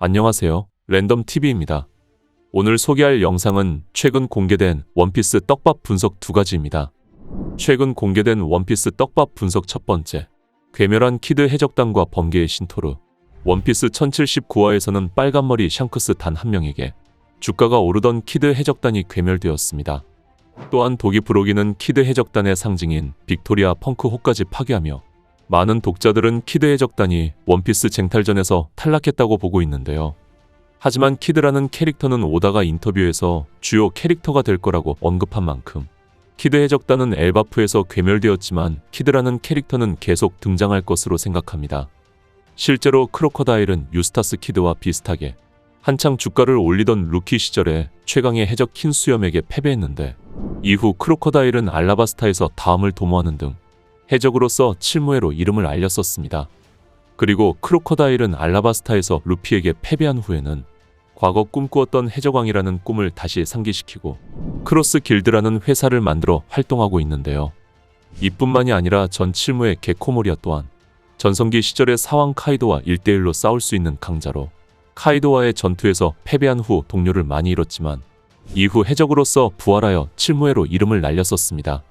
안녕하세요. 랜덤 TV입니다. 오늘 소개할 영상은 최근 공개된 원피스 떡밥 분석 두 가지입니다. 최근 공개된 원피스 떡밥 분석 첫 번째. 괴멸한 키드 해적단과 번개의 신토르. 원피스 1079화에서는 빨간머리 샹크스 단 한 명에게 주가가 오르던 키드 해적단이 괴멸되었습니다. 또한 독이 부록이는 키드 해적단의 상징인 빅토리아 펑크호까지 파괴하며 많은 독자들은 키드 해적단이 원피스 쟁탈전에서 탈락했다고 보고 있는데요. 하지만 키드라는 캐릭터는 오다가 인터뷰에서 주요 캐릭터가 될 거라고 언급한 만큼 키드 해적단은 엘바프에서 괴멸되었지만 키드라는 캐릭터는 계속 등장할 것으로 생각합니다. 실제로 크로커다일은 유스타스 키드와 비슷하게 한창 주가를 올리던 루키 시절에 최강의 해적 킨수염에게 패배했는데 이후 크로커다일은 알라바스타에서 다음을 도모하는 등 해적으로서 칠무회로 이름을 알렸었습니다. 그리고 크로커다일은 알라바스타에서 루피에게 패배한 후에는 과거 꿈꾸었던 해적왕이라는 꿈을 다시 상기시키고 크로스 길드라는 회사를 만들어 활동하고 있는데요. 이뿐만이 아니라 전 칠무의 게코모리아 또한 전성기 시절의 사왕 카이도와 1대1로 싸울 수 있는 강자로 카이도와의 전투에서 패배한 후 동료를 많이 잃었지만 이후 해적으로서 부활하여 칠무회로 이름을 날렸었습니다.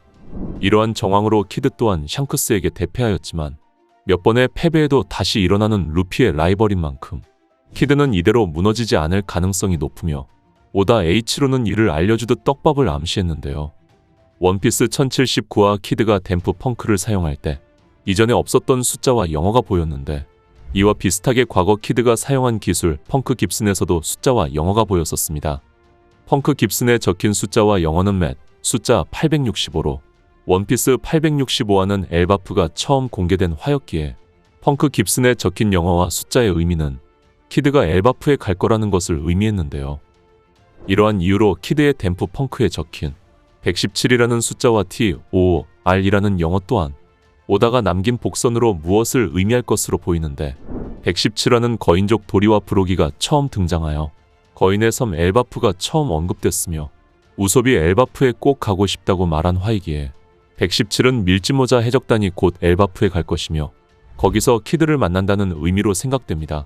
이러한 정황으로 키드 또한 샹크스에게 대패하였지만 몇 번의 패배에도 다시 일어나는 루피의 라이벌인 만큼 키드는 이대로 무너지지 않을 가능성이 높으며 오다 H로는 이를 알려주듯 떡밥을 암시했는데요. 원피스 1079화 키드가 댐프 펑크를 사용할 때 이전에 없었던 숫자와 영어가 보였는데 이와 비슷하게 과거 키드가 사용한 기술 펑크 깁슨에서도 숫자와 영어가 보였었습니다. 펑크 깁슨에 적힌 숫자와 영어는 맷, 숫자 865로 원피스 865화는 엘바프가 처음 공개된 화였기에 펑크 깁슨에 적힌 영어와 숫자의 의미는 키드가 엘바프에 갈 거라는 것을 의미했는데요. 이러한 이유로 키드의 댐프 펑크에 적힌 117이라는 숫자와 T, O, R이라는 영어 또한 오다가 남긴 복선으로 무엇을 의미할 것으로 보이는데 117화는 거인족 도리와 브로기가 처음 등장하여 거인의 섬 엘바프가 처음 언급됐으며 우섭이 엘바프에 꼭 가고 싶다고 말한 화이기에 117은 밀짚모자 해적단이 곧 엘바프에 갈 것이며 거기서 키드를 만난다는 의미로 생각됩니다.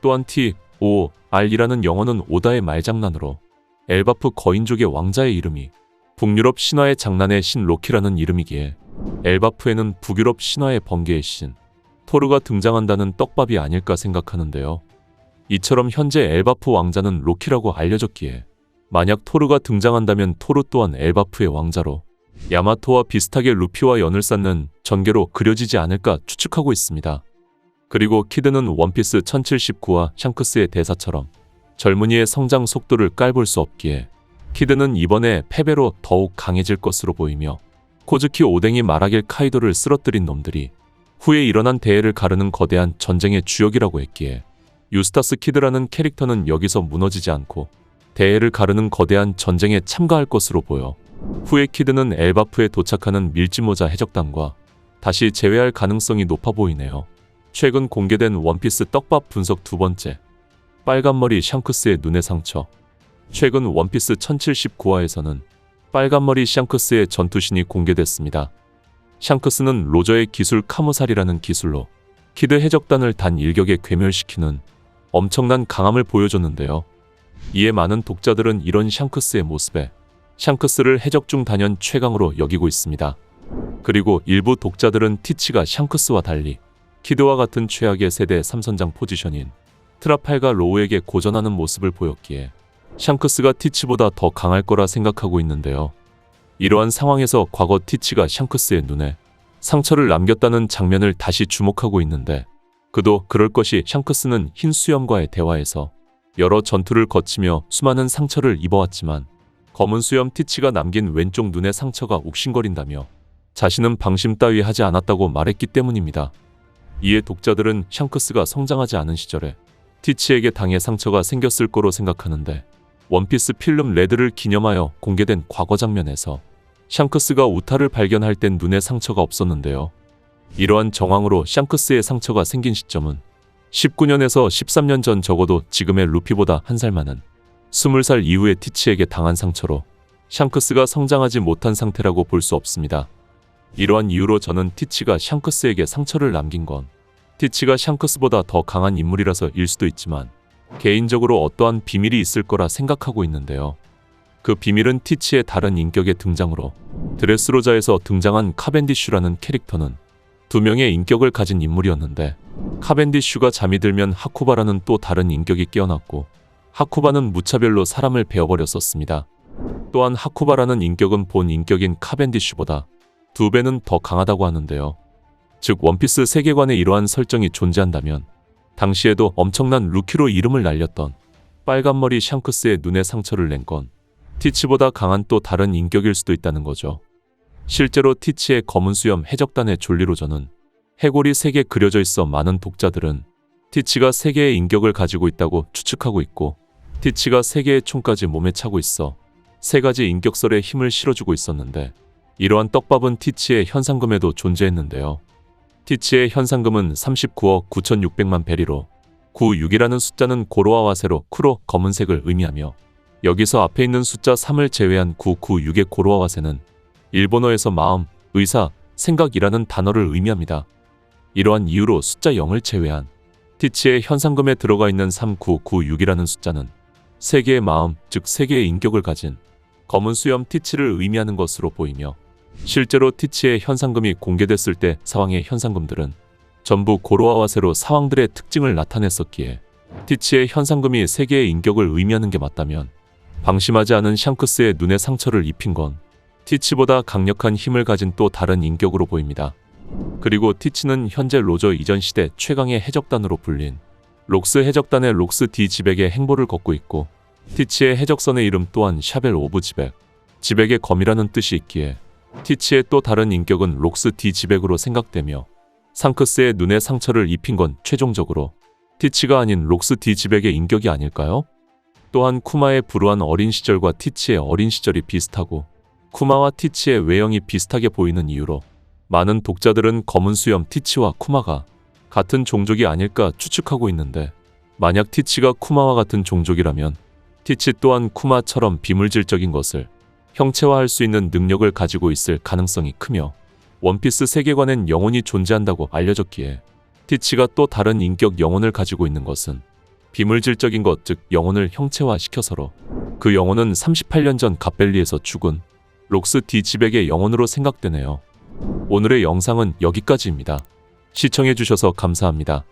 또한 T, O, R이라는 영어는 오다의 말장난으로 엘바프 거인족의 왕자의 이름이 북유럽 신화의 장난의 신 로키라는 이름이기에 엘바프에는 북유럽 신화의 번개의 신 토르가 등장한다는 떡밥이 아닐까 생각하는데요. 이처럼 현재 엘바프 왕자는 로키라고 알려졌기에 만약 토르가 등장한다면 토르 또한 엘바프의 왕자로 야마토와 비슷하게 루피와 연을 쌓는 전개로 그려지지 않을까 추측하고 있습니다. 그리고 키드는 원피스 1079와 샹크스의 대사처럼 젊은이의 성장 속도를 깔볼 수 없기에 키드는 이번에 패배로 더욱 강해질 것으로 보이며 코즈키 오뎅이 말하길 카이도를 쓰러뜨린 놈들이 후에 일어난 대회를 가르는 거대한 전쟁의 주역이라고 했기에 유스타스 키드라는 캐릭터는 여기서 무너지지 않고 대회를 가르는 거대한 전쟁에 참가할 것으로 보여 후에 키드는 엘바프에 도착하는 밀짚모자 해적단과 다시 재회할 가능성이 높아 보이네요. 최근 공개된 원피스 떡밥 분석 두 번째. 빨간머리 샹크스의 눈의 상처. 최근 원피스 1079화에서는 빨간머리 샹크스의 전투신이 공개됐습니다. 샹크스는 로저의 기술 카무살이라는 기술로 키드 해적단을 단 일격에 괴멸시키는 엄청난 강함을 보여줬는데요. 이에 많은 독자들은 이런 샹크스의 모습에 샹크스를 해적 중 단연 최강으로 여기고 있습니다. 그리고 일부 독자들은 티치가 샹크스와 달리 키드와 같은 최악의 세대 3선장 포지션인 트라팔과 로우에게 고전하는 모습을 보였기에 샹크스가 티치보다 더 강할 거라 생각하고 있는데요. 이러한 상황에서 과거 티치가 샹크스의 눈에 상처를 남겼다는 장면을 다시 주목하고 있는데 그도 그럴 것이 샹크스는 흰 수염과의 대화에서 여러 전투를 거치며 수많은 상처를 입어왔지만 검은 수염 티치가 남긴 왼쪽 눈의 상처가 욱신거린다며 자신은 방심 따위 하지 않았다고 말했기 때문입니다. 이에 독자들은 샹크스가 성장하지 않은 시절에 티치에게 당해 상처가 생겼을 거로 생각하는데 원피스 필름 레드를 기념하여 공개된 과거 장면에서 샹크스가 우타를 발견할 땐 눈에 상처가 없었는데요. 이러한 정황으로 샹크스의 상처가 생긴 시점은 19년에서 13년 전 적어도 지금의 루피보다 한 살 많은 20살 이후에 티치에게 당한 상처로 샹크스가 성장하지 못한 상태라고 볼 수 없습니다. 이러한 이유로 저는 티치가 샹크스에게 상처를 남긴 건 티치가 샹크스보다 더 강한 인물이라서 일 수도 있지만 개인적으로 어떠한 비밀이 있을 거라 생각하고 있는데요. 그 비밀은 티치의 다른 인격의 등장으로 드레스로자에서 등장한 카벤디슈라는 캐릭터는 두 명의 인격을 가진 인물이었는데 카벤디슈가 잠이 들면 하쿠바라는 또 다른 인격이 깨어났고 하쿠바는 무차별로 사람을 베어버렸었습니다. 또한 하쿠바라는 인격은 본 인격인 카벤디슈보다 두 배는 더 강하다고 하는데요. 즉 원피스 세계관에 이러한 설정이 존재한다면 당시에도 엄청난 루키로 이름을 날렸던 빨간머리 샹크스의 눈에 상처를 낸 건 티치보다 강한 또 다른 인격일 수도 있다는 거죠. 실제로 티치의 검은 수염 해적단의 졸리로저는 해골이 세개 그려져 있어 많은 독자들은 티치가 세 개의 인격을 가지고 있다고 추측하고 있고 티치가 세 개의 총까지 몸에 차고 있어 세 가지 인격설에 힘을 실어주고 있었는데 이러한 떡밥은 티치의 현상금에도 존재했는데요. 티치의 현상금은 39억 9,600만 베리로 96이라는 숫자는 고로와 와세로 쿠로 검은색을 의미하며 여기서 앞에 있는 숫자 3을 제외한 996의 고로와 와세는 일본어에서 마음, 의사, 생각이라는 단어를 의미합니다. 이러한 이유로 숫자 0을 제외한 티치의 현상금에 들어가 있는 3996이라는 숫자는 세계의 마음, 즉 세계의 인격을 가진 검은 수염 티치를 의미하는 것으로 보이며 실제로 티치의 현상금이 공개됐을 때 사왕의 현상금들은 전부 고로아와 세로 사왕들의 특징을 나타냈었기에 티치의 현상금이 세계의 인격을 의미하는 게 맞다면 방심하지 않은 샹크스의 눈에 상처를 입힌 건 티치보다 강력한 힘을 가진 또 다른 인격으로 보입니다. 그리고 티치는 현재 로저 이전 시대 최강의 해적단으로 불린 록스 해적단의 록스 디 지백의 행보를 걷고 있고 티치의 해적선의 이름 또한 샤벨 오브 지백, 지백의 검이라는 뜻이 있기에 티치의 또 다른 인격은 록스 디 지백으로 생각되며 상크스의 눈에 상처를 입힌 건 최종적으로 티치가 아닌 록스 디 지백의 인격이 아닐까요? 또한 쿠마의 불우한 어린 시절과 티치의 어린 시절이 비슷하고 쿠마와 티치의 외형이 비슷하게 보이는 이유로 많은 독자들은 검은 수염 티치와 쿠마가 같은 종족이 아닐까 추측하고 있는데 만약 티치가 쿠마와 같은 종족이라면 티치 또한 쿠마처럼 비물질적인 것을 형체화할 수 있는 능력을 가지고 있을 가능성이 크며 원피스 세계관엔 영혼이 존재한다고 알려졌기에 티치가 또 다른 인격 영혼을 가지고 있는 것은 비물질적인 것 즉 영혼을 형체화시켜서로 그 영혼은 38년 전 갑벨리에서 죽은 록스 디 지백의 영혼으로 생각되네요. 오늘의 영상은 여기까지입니다. 시청해주셔서 감사합니다.